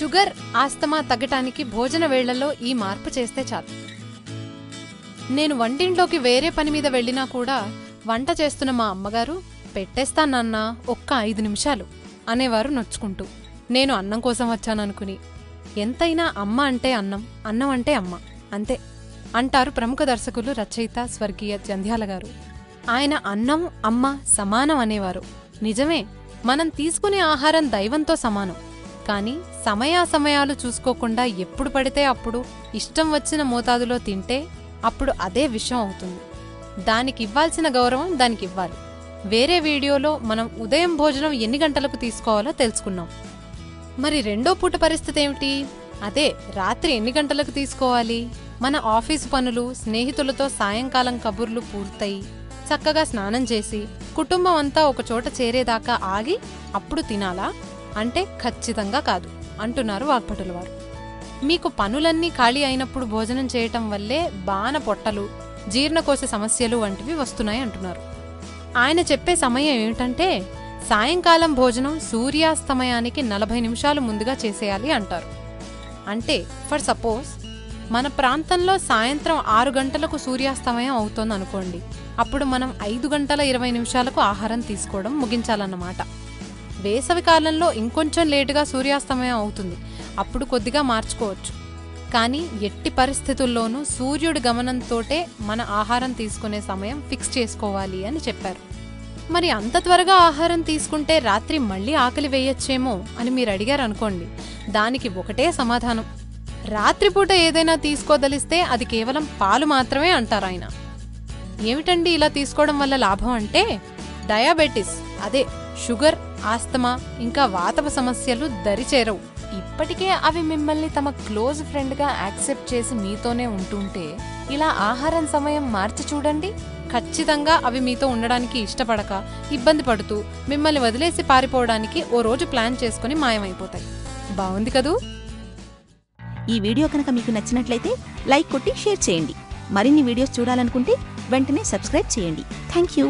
Sugar asthma తగ్గటానికి భోజన వేళ్ళలో ఈ మార్పు చేస్తే చాలు. నేను వంటింట్లోకి వేరే పని మీద వెళ్ళినా కూడా వంట చేస్తున్న మా అమ్మగారు పెట్టేస్తానన్నా ఒక్క ఐదు నిమిషాలు అనేవారు నొచ్చుకుంటూ. నేను అన్నం కోసం వచ్చాననుకుని ఎంతైనా అమ్మ అంటే అన్నం అన్నం అంటే అమ్మ అంతే అంటారు ప్రముఖ దర్శకులు రచయిత స్వర్గీయ జంధ్యాల గారు. ఆయన అన్నం అమ్మ సమానం అనేవారు. నిజమే మనం తీసుకునే ఆహారం దైవంతో సమానం. కానీ సమయాసమయాలు చూసుకోకుండా ఎప్పుడు పడితే అప్పుడు ఇష్టం వచ్చిన మోతాదులో తింటే అప్పుడు అదే విషం అవుతుంది. దానికి ఇవ్వాల్సిన గౌరవం దానికి ఇవ్వాలి వేరే వీడియోలో మనం ఉదయం భోజనం ఎన్ని గంటలకు తీసుకోవాలో తెలుసుకున్నాం. మరి రెండో పూట పరిస్థితి ఏమిటి? అదే రాత్రి ఎన్ని గంటలకు తీసుకోవాలి? మన ఆఫీసు పనులు స్నేహితులతో సాయంకాలం కబుర్లు పూర్తయి చక్కగా స్నానం చేసి కుటుంబం అంతా ఒక చోట చేరేదాకా ఆగి అప్పుడు తినాలా? అంటే ఖచ్చితంగా కాదు అంటున్నారు వాగ్భటుల వారు. మీకు పనులన్నీ ఖాళీ అయినప్పుడు భోజనం చేయటం వల్లే బాన పొట్టలు జీర్ణకోశ సమస్యలు వంటివి వస్తున్నాయి అంటున్నారు. ఆయన చెప్పే సమయం ఏమిటంటే సాయంకాలం భోజనం సూర్యాస్తమయానికి నలభై నిమిషాలు ముందుగా చేసేయాలి అంటారు. అంటే ఫర్ సపోజ్ మన ప్రాంతంలో సాయంత్రం ఆరు గంటలకు సూర్యాస్తమయం అవుతోంది అనుకోండి అప్పుడు మనం ఐదు గంటల ఇరవై నిమిషాలకు ఆహారం తీసుకోవడం ముగించాలన్నమాట. వేసవి కాలంలో ఇంకొంచెం లేటుగా సూర్యాస్తమయం అవుతుంది. అప్పుడు కొద్దిగా మార్చుకోవచ్చు. కానీ ఎట్టి పరిస్థితుల్లోనూ సూర్యుడి గమనంతోటే మన ఆహారం తీసుకునే సమయం ఫిక్స్ చేసుకోవాలి అని చెప్పారు. మరి అంత త్వరగా ఆహారం తీసుకుంటే రాత్రి మళ్ళీ ఆకలి వేయొచ్చేమో అని మీరు అడిగారు అనుకోండి. దానికి ఒకటే సమాధానం. రాత్రిపూట ఏదైనా తీసుకోదలిస్తే అది కేవలం పాలు మాత్రమే అంటారు ఆయన. ఏమిటండి ఇలా తీసుకోవడం వల్ల లాభం అంటే? డయాబెటిస్. అదే. షుగర్ ఆస్తమా ఇంకా వాతప సమస్యలు దరిచేరవు. ఇప్పటికే అవి మిమ్మల్ని తమ క్లోజ్ ఫ్రెండ్గా యాక్సెప్ట్ చేసి మీతోనే ఉంటుంటే ఇలా ఆహారం సమయం మార్చి చూడండి. ఖచ్చితంగా అవి మీతో ఉండడానికి ఇష్టపడక ఇబ్బంది పడుతూ మిమ్మల్ని వదిలేసి పారిపోవడానికి ఓ రోజు ప్లాన్ చేసుకుని మాయమైపోతాయి. బాగుంది కదూ? ఈ వీడియో కనుక మీకు నచ్చినట్లయితే లైక్ కొట్టి షేర్ చేయండి. మరిన్ని వీడియోస్ చూడాలనుకుంటే వెంటనే సబ్స్క్రైబ్ చేయండి. Thank you